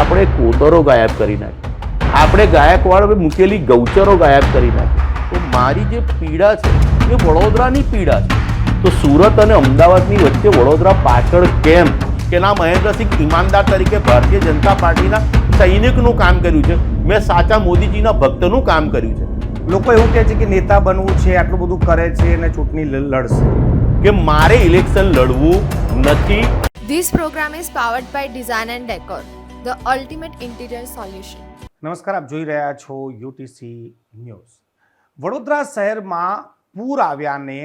આપણે કોતરો ગાયબ કરી નાખી. આપણે ગાયકવાડ મૂકેલી ગૌચરો ગાયબ કરી નાખી. તો મારી જે પીડા છે એ વડોદરાની પીડા છે. તો સુરત અને અમદાવાદની વચ્ચે વડોદરા પાછળ કેમ કે ના મહેન્દ્રસિંહ ઈમાનદાર તરીકે ભારતીય જનતા પાર્ટીના સૈનિકનું કામ કર્યું છે. મેં સાચા મોદીજીના ભક્તનું કામ કર્યું છે. લોકો એવું કહે છે કે નેતા બનવું છે આટલું બધું કરે છે અને ચૂંટણી લડશે. કે મારે ઇલેક્શન લડવું નથી. This programme is powered by design and Decor, the ultimate interior solution. નમસ્કાર, આપ જોઈ રહ્યા છો યુટીસી ન્યૂઝ. વડોદરા શહેરમાં પૂર આવ્યાને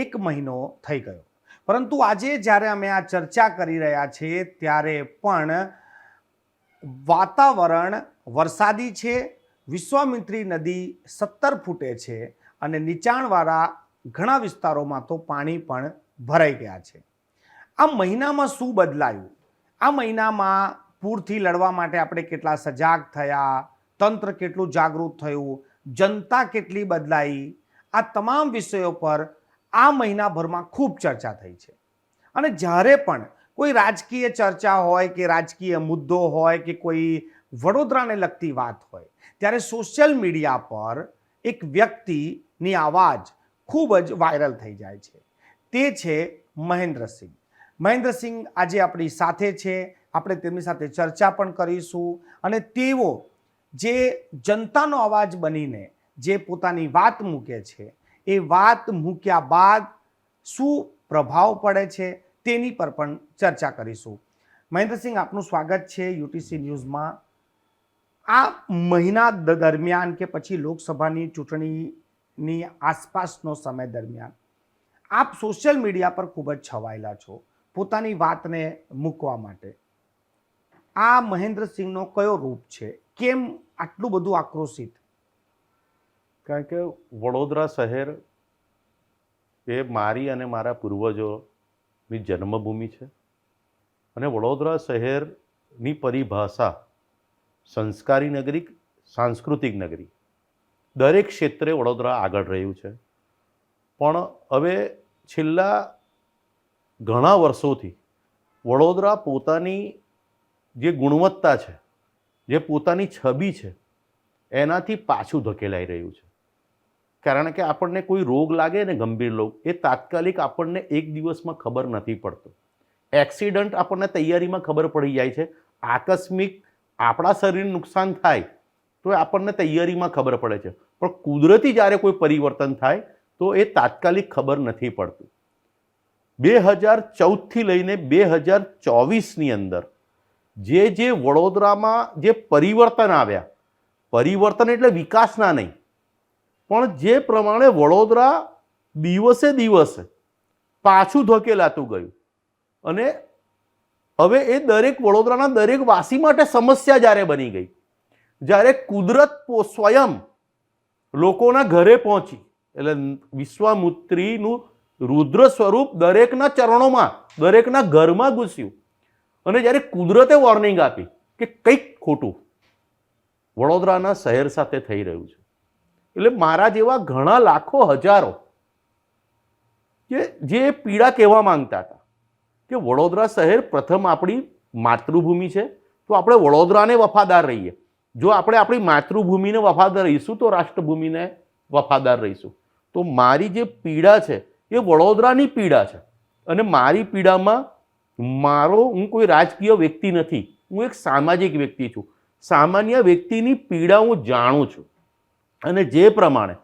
એક મહિનો થઈ ગયો. પરંતુ આજે જ્યારે અમે આ ચર્ચા કરી રહ્યા છીએ, ત્યારે પણ વાતાવરણ વરસાદી છે, વિશ્વામિત્રી નદી સત્તર ફૂટે છે અને નીચાણવાળા ઘણા વિસ્તારોમાં તો પાણી પણ ભરાઈ ગયા છે. આ મહિનામાં શું બદલાયું? આ મહિનામાં પૂરથી લડવા માટે આપણે કેટલા સજાગ થયા, તંત્ર કેટલું જાગૃત થયું, જનતા કેટલી બદલાઈ, આ તમામ વિષયો પર આ મહિનાભરમાં ખૂબ ચર્ચા થઈ છે. અને જ્યારે પણ કોઈ રાજકીય ચર્ચા હોય કે રાજકીય મુદ્દો હોય કે કોઈ વડોદરાને લગતી વાત હોય, ત્યારે સોશિયલ મીડિયા પર એક વ્યક્તિની આવાજ ખૂબ જ વાયરલ થઈ જાય છે. તે છે મહેન્દ્રસિંહ. મહેન્દ્રસિંહ આજે આપણી સાથે છે. આપણે તેમની સાથે ચર્ચા પણ કરીશું અને તેઓ જે જનતાનો અવાજ બનીને જે પોતાની વાત મૂકે છે, એ વાત મૂક્યા બાદ શું પ્રભાવ પડે છે તેની પર પણ ચર્ચા કરીશું. મહેન્દ્રસિંહ આપનું સ્વાગત છે યુટીસી ન્યૂઝમાં. આ મહિના દરમિયાન કે પછી લોકસભાની ચૂંટણીની આસપાસનો સમય દરમિયાન આપ સોશિયલ મીડિયા પર ખૂબ જ છવાયેલા છો. પોતાની વાતને મૂકવા માટે. આ મહેન્દ્રસિંહનો કયો રૂપ છે? કેમ આટલું બધું આક્રોશિત? કારણ કે વડોદરા શહેર એ મારી અને મારા પૂર્વજોની જન્મભૂમિ છે અને વડોદરા શહેરની પરિભાષા સંસ્કારી નગરી, સાંસ્કૃતિક નગરી, દરેક ક્ષેત્રે વડોદરા આગળ રહ્યું છે. પણ હવે છેલ્લા ઘણા વર્ષોથી વડોદરા પોતાની જે ગુણવત્તા છે, જે પોતાની છબી છે, એનાથી પાછું ધકેલાઈ રહ્યું છે. કારણ કે આપણને કોઈ રોગ લાગે ને ગંભીર રોગ, એ તાત્કાલિક આપણને એક દિવસમાં ખબર નથી પડતો. એક્સિડન્ટ આપણને તૈયારીમાં ખબર પડી જાય છે. આકસ્મિક આપણા શરીરને નુકસાન થાય તો એ આપણને તૈયારીમાં ખબર પડે છે. પણ કુદરતી જ્યારે કોઈ પરિવર્તન થાય તો એ તાત્કાલિક ખબર નથી પડતું. બે હજાર ચૌદથી લઈને બે હજાર ચોવીસની અંદર જે જે વડોદરામાં જે પરિવર્તન આવ્યા, પરિવર્તન એટલે વિકાસના નહીં, પણ જે પ્રમાણે વડોદરા દિવસે દિવસે પાછું ધકેલાતું ગયું. અને હવે એ દરેક વડોદરાના દરેક વાસી માટે સમસ્યા જ્યારે બની ગઈ, જ્યારે કુદરત સ્વયં લોકોના ઘરે પહોંચી, એટલે વિશ્વામુત્રીનું રુદ્ર સ્વરૂપ દરેકના ચરણોમાં, દરેકના ઘરમાં ઘૂસ્યું. અને જ્યારે કુદરતે વોર્નિંગ આપી કે કંઈક ખોટું, વડોદરાના શહેર સાથે થઈ રહ્યું છે. એટલે મારા જેવા ઘણા લાખો હજારો કે જે પીડા કહેવા માંગતા હતા કે વડોદરા શહેર પ્રથમ આપણી માતૃભૂમિ છે, તો આપણે વડોદરાને વફાદાર રહીએ. જો આપણે આપણી માતૃભૂમિને વફાદાર રહીશું, તો રાષ્ટ્રભૂમિને વફાદાર રહીશું. તો મારી જે પીડા છે એ વડોદરાની પીડા છે. અને મારી પીડામાં મારો, હું કોઈ રાજકીય વ્યક્તિ નથી. હું એક સામાજિક વ્યક્તિ છું. સામાન્ય વ્યક્તિની પીડા હું જાણું છું. અને જે પ્રમાણે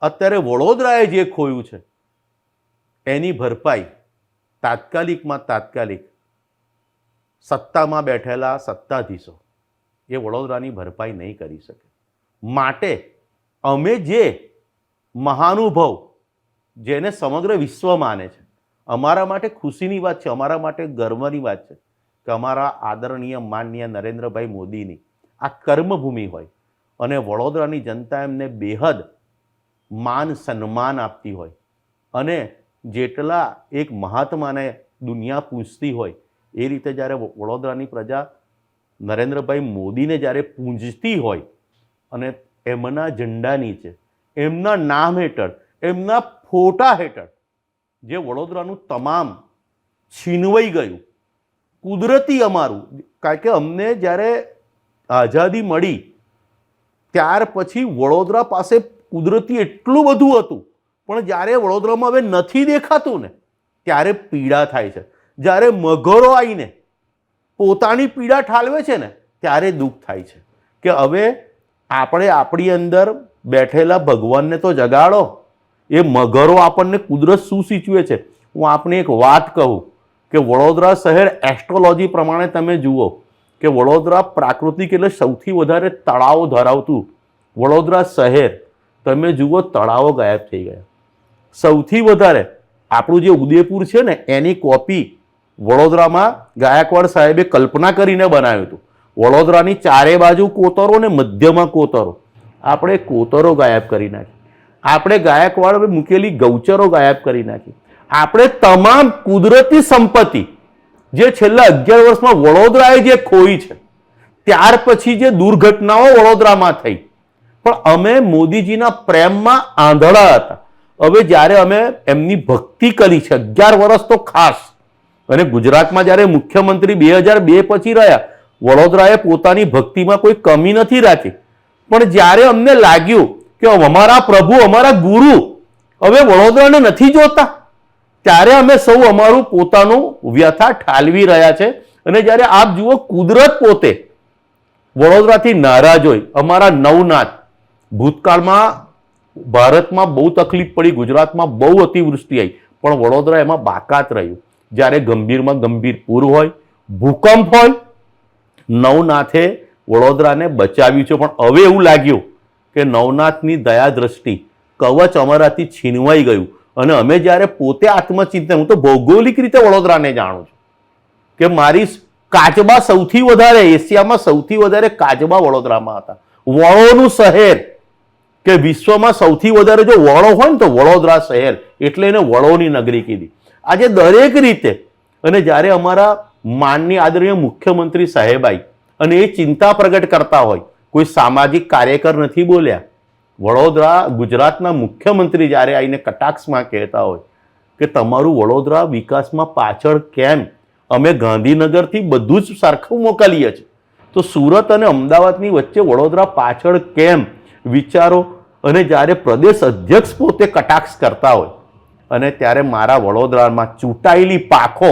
અત્યારે વડોદરાએ જે ખોયું છે, એની ભરપાઈ તાત્કાલિકમાં તાત્કાલિક સત્તામાં બેઠેલા સત્તાધીશો એ વડોદરાની ભરપાઈ નહીં કરી શકે. માટે અમે જે મહાનુભવ જેને સમગ્ર વિશ્વ માને છે. અમારા માટે ખુશીની વાત છે, અમારા માટે ગર્વની વાત છે કે અમારા આદરણીય માનનીય નરેન્દ્રભાઈ મોદીની આ કર્મભૂમિ હોય અને વડોદરાની જનતા એમને બેહદ માન સન્માન આપતી હોય અને જેટલા એક મહાત્માને દુનિયા પૂજતી હોય એ રીતે જ્યારે વડોદરાની પ્રજા નરેન્દ્રભાઈ મોદીને જ્યારે પૂંજતી હોય અને એમના ઝંડા નીચે, એમના નામ હેઠળ, એમના ફોટા હેઠળ જે વડોદરાનું તમામ છીનવાઈ ગયું, કુદરતી અમારું, કારણ કે અમને જ્યારે આઝાદી મળી, ત્યાર પછી વડોદરા પાસે કુદરતી એટલું બધું હતું, પણ જ્યારે વડોદરામાં હવે નથી દેખાતું ને, ત્યારે પીડા થાય છે. જ્યારે મગરો આવીને પોતાની પીડા ઠાલવે છે ને, ત્યારે દુઃખ થાય છે. કે હવે આપણે આપણી અંદર બેઠેલા ભગવાનને તો જગાડો. એ મગરો આપણને કુદરત શું સૂચવે છે? હું આપને એક વાત કહું કે વડોદરા શહેર એસ્ટ્રોલોજી પ્રમાણે તમે જુઓ કે વડોદરા પ્રાકૃતિક એટલે સૌથી વધારે તળાવો ધરાવતું વડોદરા શહેર. તમે જુઓ તળાવો ગાયબ થઈ ગયા. સૌથી વધારે આપણું જે ઉદયપુર છે ને, એની કોપી વડોદરામાં ગાયકવાડ સાહેબે કલ્પના કરીને બનાવ્યું હતું. વડોદરાની ચારે બાજુ કોતરો ને મધ્યમાં કોતરો. આપણે કોતરો ગાયબ કરી નાખી આપણે ગાયકવાડ મૂકેલી ગૌચરો ગાયબ કરી નાખી. આપણે તમામ કુદરતી સંપત્તિ, જે છેલ્લા અગિયાર વર્ષમાં વડોદરાએ જે ખોઈ છે, ત્યાર પછી જે દુર્ઘટનાઓ વડોદરામાં થઈ. પણ અમે મોદીજીના પ્રેમમાં આંધળા હતા. હવે જ્યારે અમે એમની ભક્તિ કરી છે, અગિયાર વર્ષ તો ખાસ. અને ગુજરાતમાં જ્યારે મુખ્યમંત્રી બે હજાર બે પછી રહ્યા, વડોદરાએ પોતાની ભક્તિમાં કોઈ કમી નથી રાખી. પણ જ્યારે અમને લાગ્યું કે અમારા પ્રભુ, અમારા ગુરુ હવે વડોદરાને નથી જોતા. ત્યારે અમે સૌ અમારું પોતાનું વ્યથા ઠાલવી રહ્યા છે. અને જ્યારે આપ જુઓ કુદરત પોતે વડોદરાથી નારાજ હોય, અમારા નવનાથ ભૂતકાળમાં ભારતમાં બહુ તકલીફ પડી, ગુજરાતમાં બહુ અતિવૃષ્ટિ આવી, પણ વડોદરા એમાં બાકાત રહ્યું. જ્યારે ગંભીરમાં ગંભીર પૂર હોય, ભૂકંપ હોય, નવનાથે વડોદરાને બચાવ્યું છે. પણ હવે એવું લાગ્યું કે નવનાથની દયા દ્રષ્ટિ કવચ અમારાથી છીનવાઈ ગયું. અને અમે જ્યારે પોતે આત્મચિંતન, હું તો ભૌગોલિક રીતે વડોદરાને જાણું છું કે મારી કાચબા સૌથી વધારે, એશિયામાં સૌથી વધારે કાચબા વડોદરામાં હતા. વડોનું શહેર કે વિશ્વમાં સૌથી વધારે જો વડો હોય ને તો વડોદરા શહેર, એટલે એને વડોની નગરી કીધી. આજે દરેક રીતે, અને જ્યારે અમારા માનની આદરણીય મુખ્યમંત્રી સાહેબાઈ અને એ ચિંતા પ્રગટ કરતા હોય કોઈ સામાજિક કાર્યકર નથી બોલ્યા. વડોદરા ગુજરાતના મુખ્યમંત્રી જ્યારે આવીને કટાક્ષમાં કહેતા હોય કે તમારું વડોદરા વિકાસમાં પાછળ કેમ? અમે ગાંધીનગરથી બધું જ સરખું મોકલીએ છીએ. તો સુરત અને અમદાવાદની વચ્ચે વડોદરા પાછળ કેમ? વિચારો. અને જ્યારે પ્રદેશ અધ્યક્ષ પોતે કટાક્ષ કરતા હોય અને ત્યારે મારા વડોદરામાં ચૂંટાયેલી પાખો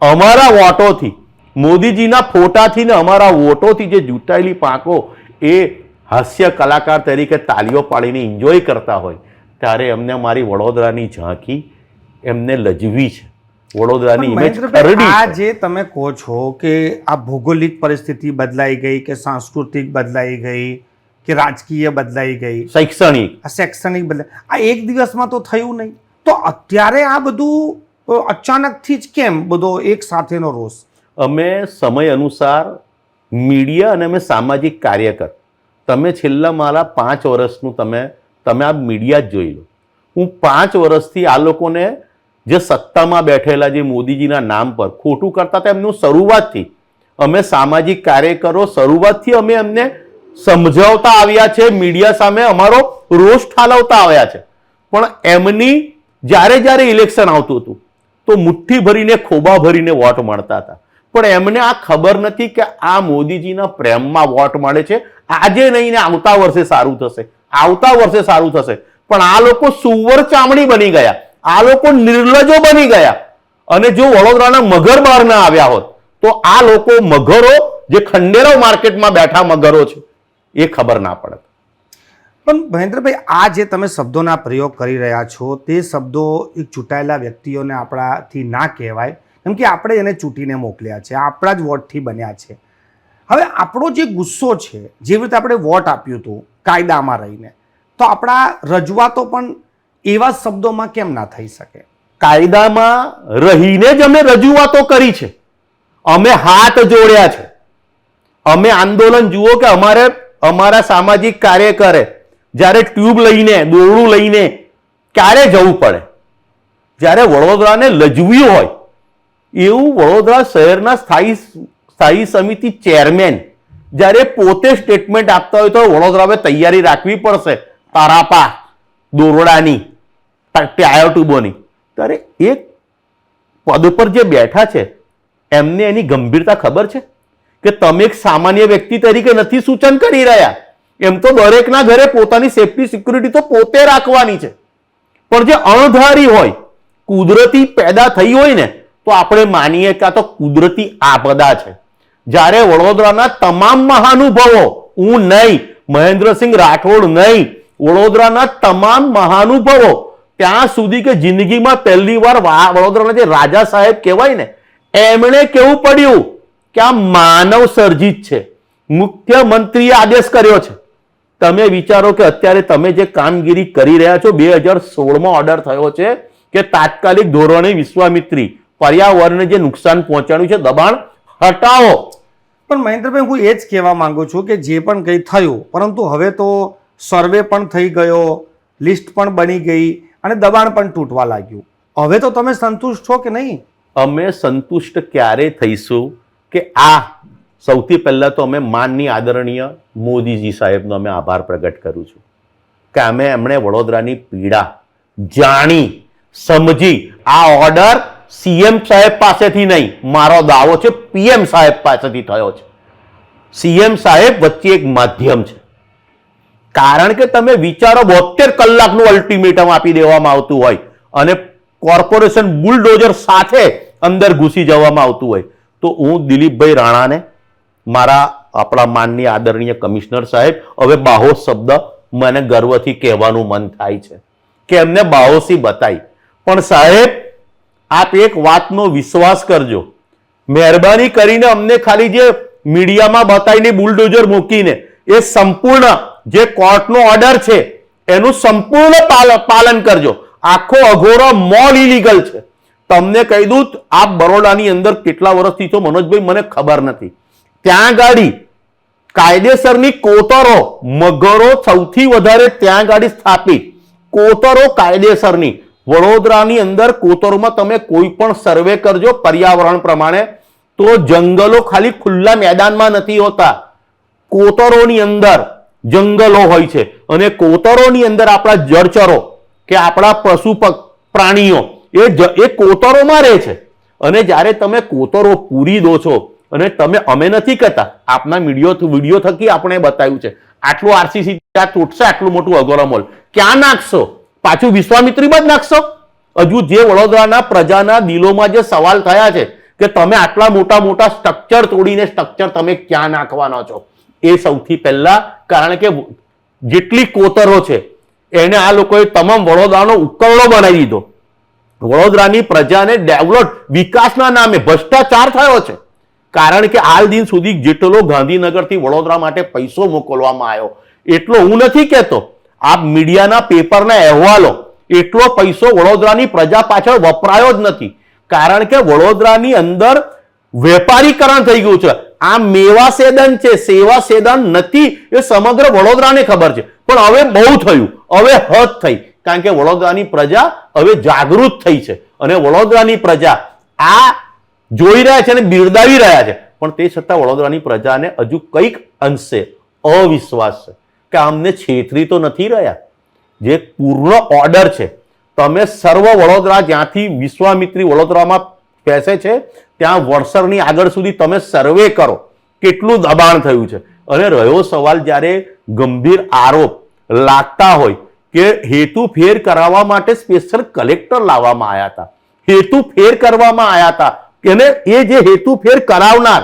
અમારા વોટોથી, મોદીજીના ફોટાથી ને અમારા વોટોથી જે ચૂંટાયેલી પાંખો એ હાસ્ય કલાકાર તરીકે તાલીઓ પાડીને એન્જોય કરતા હોય ત્યારે એમને મારી વડોદરાની ઝાંખી એમને લજવી છે. વડોદરાની ઇમેજ ખરડી આ જે તમે કહો છો કે આ ભૌગોલિક પરિસ્થિતિ બદલાઈ ગઈ કે સાંસ્કૃતિક બદલાઈ ગઈ કે રાજકીય બદલાઈ ગઈ શૈક્ષણિક. આ શૈક્ષણિક બદલાઈ આ એક દિવસમાં તો થયું નહીં. તો અત્યારે આ બધું અચાનકથી જ કેમ બધો એક સાથેનો રોષ? અમે સમય અનુસાર મીડિયા અને અમે સામાજિક કાર્યકર. તમે છેલ્લા મારા પાંચ વર્ષનું તમે તમે આ મીડિયા જ જોઈ લો. હું પાંચ વર્ષથી આ લોકોને જે સત્તામાં બેઠેલા જે મોદીજીના નામ પર, ખોટું કરતા હતા એમનું શરૂઆતથી, અમે સામાજિક કાર્યકરો શરૂઆતથી અમે એમને સમજાવતા આવ્યા છે, મીડિયા સામે અમારો રોષ ઠાલવતા આવ્યા છે. પણ એમની જ્યારે જ્યારે ઇલેક્શન આવતું હતું, તો મુઠ્ઠી ભરીને ખોબા ભરીને વોટ મળતા હતા. પણ એમને આ ખબર નથી કે આ મોદીજીના પ્રેમમાં વોટ મળે છે. આજે નહીં ને આવતા વર્ષે સારું થશે. આવતા વર્ષે સારું થશે. પણ આ લોકો સુવર ચામડી બની ગયા. આ લોકો નિર્લજો બની ગયા. અને જો વડોદરાના મગર બહાર ના આવ્યા હોત, તો આ લોકો મગરો જે ખંડેરો માર્કેટમાં બેઠા મગરો છે, એ ખબર ના પડત. પણ મહેન્દ્રભાઈ, આ જે તમે શબ્દોના પ્રયોગ કરી રહ્યા છો, તે શબ્દો એક ચૂંટાયેલા વ્યક્તિઓને આપણાથી ના કહેવાય. કેમ કે આપણે એને ચૂંટીને મોકલ્યા છે, આપણા જ વોટથી બન્યા છે. હવે આપણો જે ગુસ્સો છે, જેવી રીતે આપણે વોટ આપ્યું હતું કાયદામાં રહીને, તો આપણા રજૂઆતો પણ એવા શબ્દોમાં કેમ ના થઈ શકે? કાયદામાં રહીને જ અમે રજૂઆતો કરી છે. અમે હાથ જોડ્યા છે. અમે આંદોલન જુઓ કે અમારે, અમારા સામાજિક કાર્યકરે જ્યારે ટ્યુબ લઈને, દોરડું લઈને ક્યારે જવું પડે? જ્યારે વડોદરાને લજવ્યું હોય એવું વડોદરા શહેરના સ્થાયી સ્થાયી સમિતિ ચેરમેન જ્યારે પોતે સ્ટેટમેન્ટ આપતા હોય તો વડોદરાએ તૈયારી રાખવી પડશે તારાપા, દોરડાની ટાયર ટ્યુબોની. ત્યારે એક પદ પર જે બેઠા છે, એમને એની ગંભીરતા ખબર છે? કે તમે એક સામાન્ય વ્યક્તિ તરીકે નથી સૂચન કરી રહ્યા. એમ તો દરેકના ઘરે પોતાની સેફટી સિક્યુરિટી તો પોતે રાખવાની છે. પણ જે અણધારી હોય, કુદરતી પેદા થઈ હોય ને તો આપણે માનીએ કે આ તો કુદરતી આપદા છે. જ્યારે વડોદરાના તમામ મહાનુભાવો, હું નહીં, મહેન્દ્રસિંહ રાઠોડ નહીં, વડોદરાના તમામ મહાનુભાવો, ત્યાં સુધી કે જિંદગીમાં પહેલી વાર વડોદરાના જે રાજા સાહેબ કહેવાય ને, એમણે કેવું પડ્યું કે આ માનવ સર્જિત છે. મુખ્યમંત્રીએ આદેશ કર્યો છે. તમે વિચારો કે અત્યારે તમે જે કામગીરી કરી રહ્યા છો, બે હજાર સોળમાં ઓર્ડર થયો છે કે તાત્કાલિક ધોરણે વિશ્વામિત્રી પર્યાવરણને જે નુકસાન પહોંચાડ્યું છે દબાણ હટાવો. પણ મહેન્દ્રભાઈ હું એ જ કહેવા માંગુ છું કે જે પણ કંઈ થયું પરંતુ હવે તો સર્વે પણ થઈ ગયો લિસ્ટ પણ બની ગઈ અને દબાણ પણ તૂટવા લાગ્યું. હવે તો તમે સંતુષ્ટ છો કે નહીં? અમે સંતુષ્ટ ક્યારે થઈશું કે આ સૌથી પહેલાં તો અમે માનની આદરણીય મોદીજી સાહેબનો અમે આભાર પ્રગટ કરું છું કે અમે એમણે વડોદરાની પીડા જાણી સમજી આ ઓર્ડર સીએમ સાહેબ પાસેથી નહીં, મારો દાવો છે, પીએમ સાહેબ પાસેથી થયો છે. સીએમ સાહેબ વચ્ચે એક માધ્યમ છે. કારણ કે તમે વિચારો બોતેર કલાકનું અલ્ટિમેટમ આપી દેવામાં આવતું હોય અને કોર્પોરેશન બુલડોઝર સાથે અંદર ઘૂસી જવામાં આવતું હોય. તો હું દિલીપભાઈ રાણાને, મારા આપણા માનની આદરણીય કમિશનર સાહેબ, હવે બાહોશ શબ્દ મને ગર્વથી કહેવાનું મન થાય છે. કે એમને બાહોશી બતાવી. પણ સાહેબ આપ એક વાતનો વિશ્વાસ કરજો. મહેરબાની કરીને અમને ખાલી જે મીડિયામાં બતાવીને બુલડોઝર મૂકીને એ સંપૂર્ણ જે કોર્ટનો ઓર્ડર છે, એનું સંપૂર્ણ પાલ- પાલન કરજો. આખો અઘોરો મોલ ઇલીગલ છે. તમને કહી દઉં આ બરોડાની અંદર કેટલા વર્ષથી છો મનોજભાઈ, મને ખબર નથી. ત્યાં ગાડી કાયદેસરની કોતરો, મગરો સૌથી વધારે ત્યાં ગાડી સ્થાપિત કોતરો કાયદેસરની. વડોદરાની અંદર કોતરોમાં તમે કોઈ પણ સર્વે કરજો પર્યાવરણ પ્રમાણે, તો જંગલો ખાલી ખુલ્લા મેદાનમાં નથી હોતા. કોતરોની અંદર જંગલો હોય છે અને કોતરોની અંદર આપણા જળચરો કે આપણા પશુ પ્રાણીઓ, એ એ કોતરોમાં રહે છે. અને જ્યારે તમે કોતરો પૂરી દો છો અને તમે અમે નથી કહેતા આપના વીડિયો વીડિયો થકી આપણે બતાવ્યું છે. આટલું આરસીસી ત્યાં તૂટશે આટલું મોટું અગોરા મોલ. ક્યાં નાખશો? પાછું વિશ્વામિત્રીમાં જ નાખશો? હજુ જે વડોદરાના પ્રજાના દિલોમાં જે સવાલ થયા છે કે તમે આટલા મોટા મોટા સ્ટ્રક્ચર તોડીને સ્ટ્રક્ચર તમે ક્યાં નાખવાના છો? એ સૌથી પહેલા, કારણ કે જેટલી કોતરો છે, એને આ લોકોએ તમામ વડોદરાનો ઉકરડો બનાવી દીધો. વડોદરાની પ્રજાને ડેવલપ વિકાસના નામે ભ્રષ્ટાચાર થયો છે. કારણ કે આ દિન સુધી જેટલો ગાંધીનગરથી વડોદરા માટે પૈસો મોકલવામાં આવ્યો, એટલો હું નથી કહેતો. આ મીડિયાના પેપરના અહેવાલો. એટલો પૈસો વડોદરાની પ્રજા પાછળ વપરાયો જ નથી. કારણ કે વડોદરાની અંદર વેપારીકરણ થઈ ગયું છે. આ મેવા સેદન છે, સેવા સેદન નથી, એ સમગ્ર વડોદરાને ખબર છે. પણ હવે બહુ થયું. હવે હદ થઈ. કારણ કે વડોદરાની પ્રજા હવે જાગૃત થઈ છે. અને વડોદરાની પ્રજા આ જોઈ રહ્યા છે અને બિરદાવી રહ્યા છે. પણ તે છતાં વડોદરાની પ્રજાને હજુ કંઈક અંશે અવિશ્વાસ છે. કે અમને છેતરી તો નથી રહ્યા. જે પૂર્ણ ઓર્ડર છે, તમે સર્વ વડોદરા જ્યાંથી વિશ્વામિત્રી વડોદરામાં બેસે છે, ત્યાં વડસરની આગળ સુધી તમે સર્વે કરો, કેટલું દબાણ થયું છે. અને રહ્યો સવાલ જ્યારે ગંભીર આરોપ લાગતા હોય કે હેતુ ફેર કરાવવા માટે સ્પેશિયલ કલેક્ટર લાવવામાં આવ્યા હતા. હેતુ ફેર કરવામાં આવ્યા હતા. અને એ જે હેતુ ફેર કરાવનાર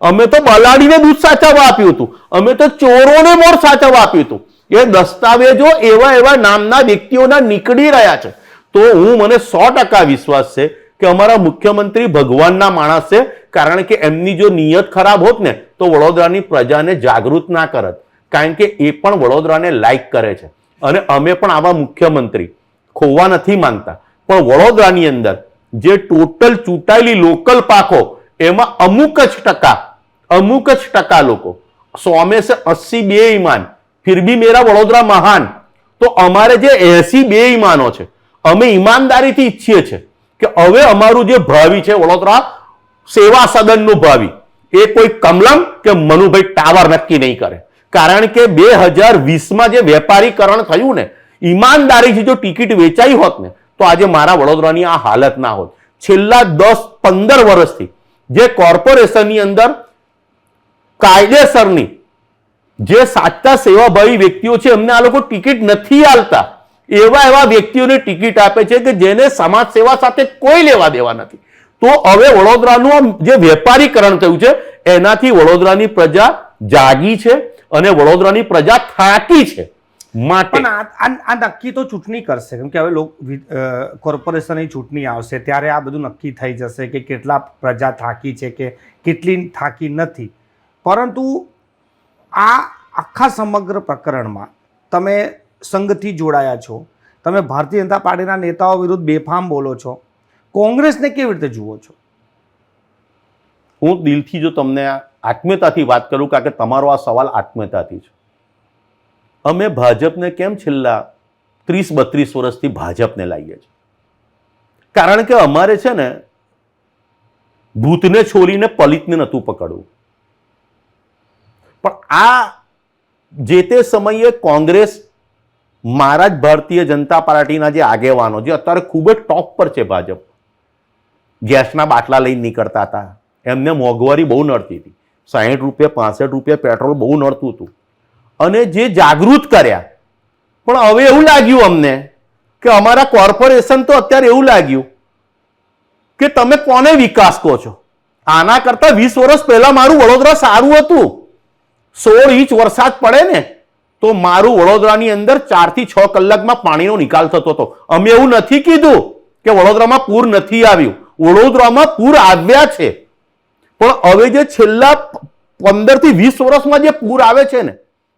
અમે તો બલાડીને દૂધ સાચવવા આપ્યું હતું. અમે તો ચોરોને મોર સાચવવા આપ્યું હતું. એ દસ્તાવેજો એવા એવા નામના વ્યક્તિઓના નીકળી રહ્યા છે. તો હું, મને સો ટકા વિશ્વાસ છે કે અમારા મુખ્યમંત્રી ભગવાનના માણસ છે, કારણ કે એમની જો નિયત ખરાબ હોત ને, તો વડોદરાની પ્રજાને જાગૃત ના કરત. કારણ કે એ પણ વડોદરાને લાઈક કરે છે. અને અમે પણ આવા મુખ્યમંત્રી ખોવા નથી માંગતા. પણ વડોદરાની અંદર જે ટોટલ ચૂંટાયેલી લોકલ પાકો એમાં અમુક જ ટકા અમુક જ ટકા લોકો સો में से अस्सी બે ઈમાન फिर भी मेरा વડોદરા મહાન તો અમારે જે એસી બે ઈમાનો છે અમે ઈમાનદારીથી ઈચ્છીએ છીએ કે હવે અમારું જે ભાવિ છે વડોદરા સેવા સદનનું ભાવિ એ કોઈ કમલમ કે મનુભાઈ ટાવર નક્કી નહીં કરે કારણ કે બે હજાર વીસમાં જે વેપારીકરણ થયું ને ઈમાનદારીથી જો ટિકિટ વેચાઈ હોત ને તો આજે મારા વડોદરાની આ હાલત ના હોત છેલ્લા દસ પંદર વર્ષથી જે કોર્પોરેશનની અંદર કાયદેસરની જે સાચા સેવાભાવી વ્યક્તિઓ છે, એમને આ લોકો ટિકિટ નથી આલતા એવા એવા વ્યક્તિઓને ટિકિટ આપે છે કે જેને સમાજ સેવા સાથે કોઈ લેવા દેવા નથી. તો હવે વડોદરાનું આ જે વેપારીકરણ થયું છે, એનાથી વડોદરાની પ્રજા જાગી છે અને વડોદરાની પ્રજા થાકી છે. માટે. પણ આ નક્કી તો ચૂંટણી કરશે કેમ કે હવે લોક કોર્પોરેશનની ચૂંટણી આવશે ત્યારે આ બધું નક્કી થઈ જશે કે કેટલા પ્રજા થાકી છે કે કેટલી થાકી નથી. પરંતુ આ આખા સમગ્ર પ્રકરણમાં તમે સંઘથી જોડાયા છો તમે ભારતીય જનતા પાર્ટીના નેતાઓ વિરુદ્ધ બેફામ બોલો છો કોંગ્રેસને કેવી રીતે જુઓ છો? હું દિલથી જો તમને આત્મીયતાથી વાત કરું કારણ કે તમારો આ સવાલ આત્મીયતાથી છે. અમે ભાજપને કેમ છેલ્લા ત્રીસ, બત્રીસ વર્ષથી ભાજપને લાવીએ છીએ? કારણ કે અમારે છે ને, ભૂતને છોડીને પલિતને નહોતું પકડવું. પણ આ જે તે સમયે કોંગ્રેસ મારા જ ભારતીય જનતા પાર્ટીના જે આગેવાનો, જે અત્યારે ખૂબ જ ટોપ પર છે ભાજપ, ગેસના બાટલા લઈને નીકળતા હતા. એમને મોંઘવારી બહુ નડતી હતી. સાહીઠ રૂપિયા, પાસઠ રૂપિયા પેટ્રોલ બહુ નડતું હતું. અને જે જાગૃત કર્યા. પણ હવે એવું લાગ્યું અમને કે અમારા કોર્પોરેશન તો અત્યારે એવું લાગ્યું કે તમે કોને વિકાસ કહો છો? આના કરતા વીસ વર્ષ પહેલા મારું વડોદરા સારું હતું. સોળ ઇંચ વરસાદ પડે ને, તો મારું વડોદરાની અંદર ચારથી છ કલાકમાં પાણીનો નિકાલ થતો હતો. અમે એવું નથી કીધું કે વડોદરામાં પૂર નથી આવ્યું. વડોદરામાં પૂર આવ્યા છે. પણ હવે જે છેલ્લા પંદરથી વીસ વર્ષમાં જે પૂર આવે છે ને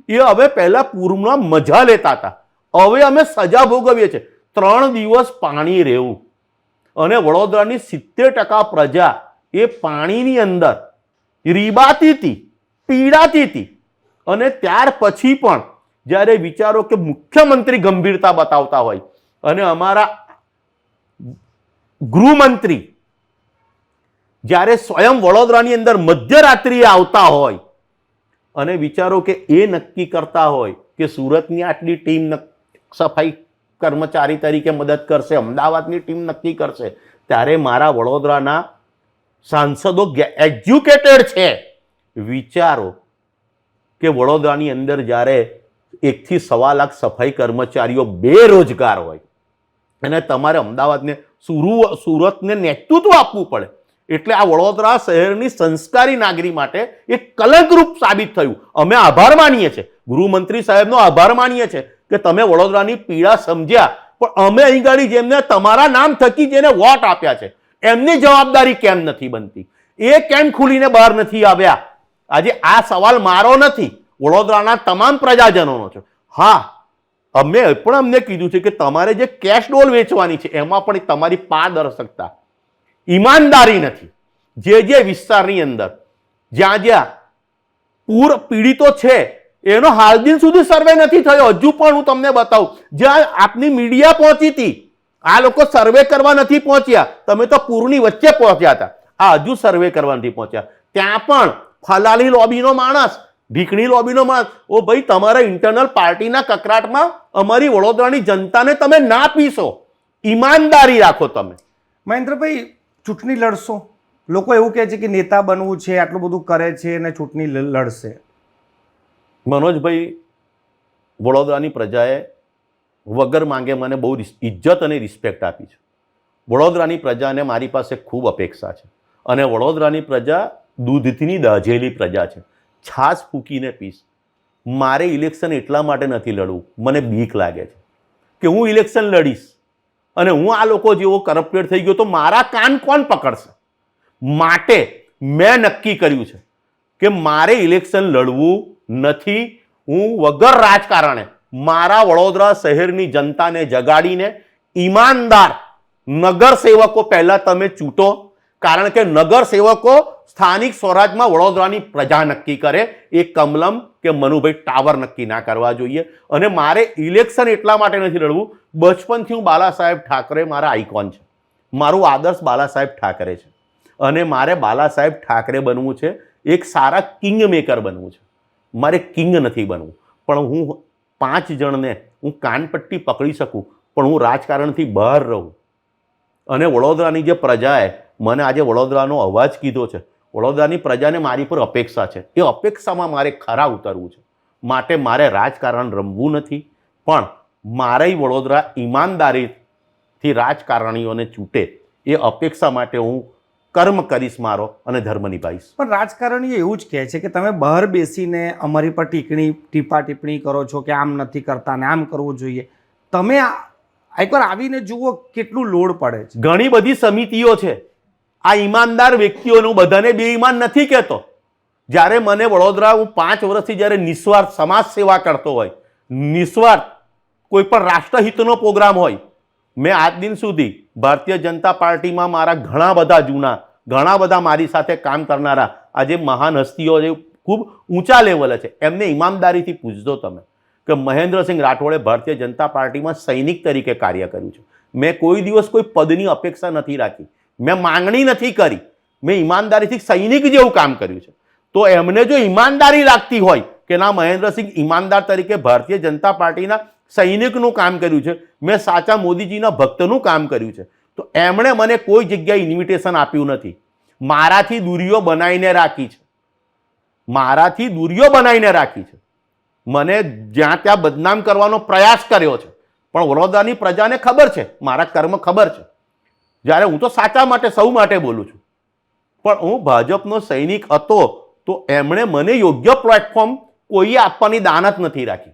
એ હવે પહેલા પૂરમાં મજા લેતા હતા. હવે અમે સજા ભોગવીએ છીએ. ત્રણ દિવસ પાણી રહેવું. અને વડોદરાની સિત્તેર ટકા પ્રજા એ પાણીની અંદર રીબાતી હતી, પીડાતી હતી. અને ત્યાર પછી પણ જ્યારે વિચારો કે મુખ્યમંત્રી ગંભીરતા બતાવતા હોય અને અમારા ગૃહમંત્રી જ્યારે સ્વયં વડોદરાની અંદર મધ્યરાત્રિએ આવતા હોય અને વિચારો કે એ નક્કી કરતા હોય કે સુરતની આટલી ટીમ સફાઈ કર્મચારી તરીકે મદદ કરશે, અમદાવાદની ટીમ નક્કી કરશે, ત્યારે મારા વડોદરાના સાંસદો એજ્યુકેટેડ છે. વિચારો કે વડોદરાની અંદર જ્યારે એકથી સવા લાખ સફાઈ કર્મચારીઓ બેરોજગાર હોય અને તમારે અમદાવાદને સુરુ, સુરતને નેતૃત્વ આપવું પડે એટલે આ વડોદરા શહેરની સંસ્કારી નાગરી માટે એક કલંકરૂપ સાબિત થયું. અમે આભાર માનીએ છીએ. ગૃહમંત્રી સાહેબનો આભાર માનીએ છીએ કે તમે વડોદરાની પીડા સમજ્યા. પણ અમે અહીં ગાડી જેમને તમારા નામ થકી જેને વોટ આપ્યા છે. એમની જવાબદારી કેમ નથી બનતી? એ કેમ ખુલીને બહાર નથી આવ્યા? આજે આ સવાલ મારો નથી. વડોદરાના તમામ પ્રજાજનોનો છે. હા, અમે પણ અમને કીધું છે કે તમારે જે કેશ ડોલ વેચવાની છે, એમાં પણ તમારી પારદર્શકતા. ઈમાનદારી નથી. જે જે વિસ્તારની અંદર, જ્યાં જ્યાં પૂર પીડિતો છે, એનો હાલ દિન સુધી સર્વે નથી થયો. હજુ પણ હું તમને બતાવું, જ્યાં આપની મીડિયા પહોંચી હતી, આ લોકો સર્વે કરવા નથી પહોંચ્યા. તમે તો પૂરની વચ્ચે પહોંચ્યા હતા. આ હજુ સર્વે કરવા નથી પહોંચ્યા. ત્યાં પણ ફલાલી લોબીનો માણસ, ભીખણી લોબીનો માણસ, ઓ ભાઈ, તમારા ઇન્ટરનલ પાર્ટીના કકરાટમાં અમારી વડોદરાની જનતાને તમે ના પીશો. ઈમાનદારી રાખો તમે. મહેન્દ્રભાઈ ચૂંટણી લડશો? લોકો એવું કહે છે કે નેતા બનવું છે, આટલું બધું કરે છે અને ચૂંટણી લડશે. મનોજભાઈ વડોદરાની પ્રજાએ વગર માંગે મને બહુ ઇજ્જત અને રિસ્પેક્ટ આપી છે. વડોદરાની પ્રજાને મારી પાસે ખૂબ અપેક્ષા છે અને વડોદરાની પ્રજા દૂધથી દાઝેલી પ્રજા છે. છાશ ફૂકીને પીશ. મારે ઇલેક્શન એટલા માટે નથી લડવું. મને બીક લાગે છે કે હું ઇલેક્શન લડીશ. અને હું આ લોકો જેવો કરપ્ટેડ થઈ ગયો તો મારા કાન કોણ પકડશે? માટે મેં નક્કી કર્યું છે કે મારે ઇલેક્શન લડવું નથી. હું વગર રાજકારણે મારા વડોદરા શહેરની જનતાને જગાડીને ઈમાનદાર નગર સેવકો પહેલા તમે ચૂંટો. કારણ કે નગર સેવકો સ્થાનિક સ્વરાજમાં વડોદરાની પ્રજા નક્કી કરે. એ કમલમ કે મનુભાઈ ટાવર નક્કી ના કરવા જોઈએ. અને મારે ઇલેક્શન એટલા માટે નથી લડવું. બચપનથી હું બાલા સાહેબ ઠાકરે મારા આઇકોન છે. મારું આદર્શ બાલા સાહેબ ઠાકરે છે. અને મારે બાલા સાહેબ ઠાકરે બનવું છે. એક સારા કિંગ મેકર બનવું છે. મારે કિંગ નથી બનવું. પણ હું પાંચ જણને હું કાનપટ્ટી પકડી શકું. પણ હું રાજકારણથી બહાર રહું. અને વડોદરાની જે પ્રજાએ મને આજે વડોદરાનો અવાજ કીધો છે. વડોદરાની પ્રજાને મારી પર અપેક્ષા છે. એ અપેક્ષામાં મારે ખરા ઉતરવું છે. માટે મારે રાજકારણ રમવું નથી. પણ મારે વડોદરા ઈમાનદારીથી રાજકારણીઓને ચૂંટે એ અપેક્ષા માટે હું કર્મ કરીશ મારો અને ધર્મ નિભાવીશ. પણ રાજકારણીઓ એવું જ કહે છે કે તમે બહાર બેસીને અમારી પર ટીકણી ટીપા ટીપણી કરો છો કે આમ નથી કરતા ને આમ કરવું જોઈએ. તમે એકવાર આવીને જુઓ કેટલું લોડ પડે છે. ઘણી બધી સમિતિઓ છે આ ઈમાનદાર વ્યક્તિઓનું બધાને બેઈમાન નથી કહેતો. જ્યારે મને વડોદરા હું પાંચ વર્ષથી જ્યારે નિસ્વાર્થ સમાજ સેવા કરતો હોય, નિસ્વાર્થ કોઈ પણ રાષ્ટ્રહિતનો પ્રોગ્રામ હોય, મેં આજ દિન સુધી ભારતીય જનતા પાર્ટીમાં મારા ઘણા બધા જૂના, ઘણા બધા મારી સાથે કામ કરનારા આજે મહાન હસ્તીઓ જે ખૂબ ઊંચા લેવલે છે, એમને ઈમાનદારીથી પૂછજો તમે કે મહેન્દ્રસિંહ રાઠોડે ભારતીય જનતા પાર્ટીમાં સૈનિક તરીકે કાર્ય કર્યું છે. મેં કોઈ દિવસ કોઈ પદની અપેક્ષા નથી રાખી. મેં માંગણી નથી કરી. મેં ઈમાનદારીથી સૈનિક જેવું કામ કર્યું છે. તો એમને જો ઈમાનદારી લાગતી હોય કે ના, મહેન્દ્રસિંહ ઈમાનદાર તરીકે ભારતીય જનતા પાર્ટીના સૈનિકનું કામ કર્યું છે, મેં સાચા મોદીજીના ભક્તનું કામ કર્યું છે, તો એમણે મને કોઈ જગ્યાએ ઇન્વિટેશન આપ્યું નથી. મારાથી દૂરીઓ બનાવીને રાખી છે. મારાથી દૂરીઓ બનાવીને રાખી છે. મને જ્યાં ત્યાં બદનામ કરવાનો પ્રયાસ કર્યો છે. પણ વડોદરાની પ્રજાને ખબર છે, મારા કર્મ ખબર છે. જ્યારે હું તો સાચા માટે, સૌ માટે બોલું છું. પણ હું ભાજપનો સૈનિક હતો, તો એમણે મને યોગ્ય પ્લેટફોર્મ કોઈએ આપવાની દાનત નથી રાખી.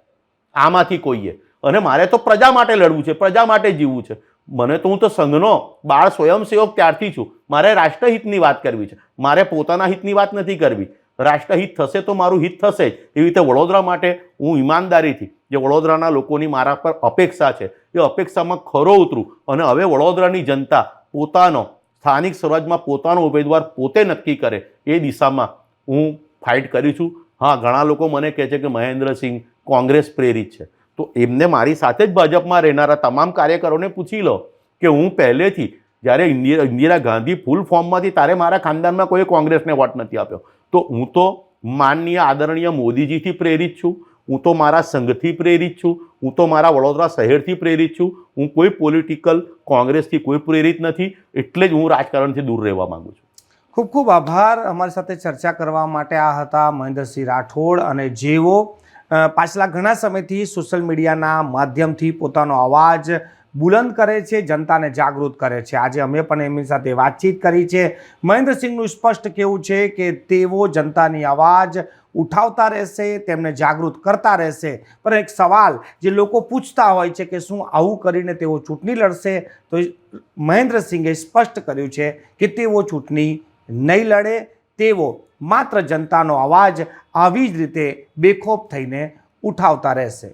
આમાંથી કોઈએ. અને મારે તો પ્રજા માટે લડવું છે, પ્રજા માટે જીવવું છે. મને તો હું તો સંઘનો બાળ સ્વયંસેવક ત્યારથી છું. મારે રાષ્ટ્રહિતની વાત કરવી છે. મારે પોતાના હિતની વાત નથી કરવી. રાષ્ટ્રહિત થશે તો મારું હિત થશે જ. એવી રીતે વડોદરા માટે હું ઈમાનદારીથી, જે વડોદરાના લોકોની મારા પર અપેક્ષા છે, એ અપેક્ષામાં ખરો ઉતરું. અને હવે વડોદરાની જનતા પોતાનો, સ્થાનિક સ્વરાજમાં પોતાનો ઉમેદવાર પોતે નક્કી કરે, એ દિશામાં હું ફાઇટ કરી છું. હા, ઘણા લોકો મને કહે છે કે મહેન્દ્રસિંહ કોંગ્રેસ પ્રેરિત છે. તો એમને મારી સાથે જ ભાજપમાં રહેનારા તમામ કાર્યકરોને પૂછી લો કે હું પહેલેથી, જ્યારે ઇન્દિરા ઇન્દિરા ગાંધી ફૂલ ફોર્મમાંથી તારે મારા ખાનદાનમાં કોઈ કોંગ્રેસને વોટ નથી આપ્યો. તો હું તો માનનીય આદરણીય મોદીજીથી પ્રેરિત છું, હું તો મારા સંઘથી પ્રેરિત છું, હું તો મારા વડોદરા શહેરથી પ્રેરિત છું, હું કોઈ પોલિટિકલ કોંગ્રેસથી કોઈ પ્રેરિત નથી, એટલે જ હું રાજકારણથી દૂર રહેવા માંગુ છું. ખૂબ ખૂબ આભાર અમારી સાથે ચર્ચા કરવા માટે આ હતા મહેન્દ્રસિંહ રાઠોડ અને જેઓ પાછલા ઘણા સમયથી સોશિયલ મીડિયાના માધ્યમથી પોતાનો અવાજ બુલંદ કરે છે, જનતાને જાગૃત કરે છે. આજે અમે પણ એમની સાથે વાતચીત કરી છે. મહેન્દ્રસિંહનું સ્પષ્ટ કેવું છે કે તેઓ જનતાની અવાજ ઉઠાવતા રહેશે, તેમને જાગૃત કરતા રહેશે. પણ એક સવાલ જે લોકો પૂછતા હોય છે કે શું આવું કરીને તેઓ ચૂંટણી લડશે? તો મહેન્દ્રસિંહે સ્પષ્ટ કર્યું છે કે તેઓ ચૂંટણી નહીં લડે. તેઓ માત્ર જનતાનો અવાજ આવી જ રીતે બેખોફ થઈને ઉઠાવતા રહેશે.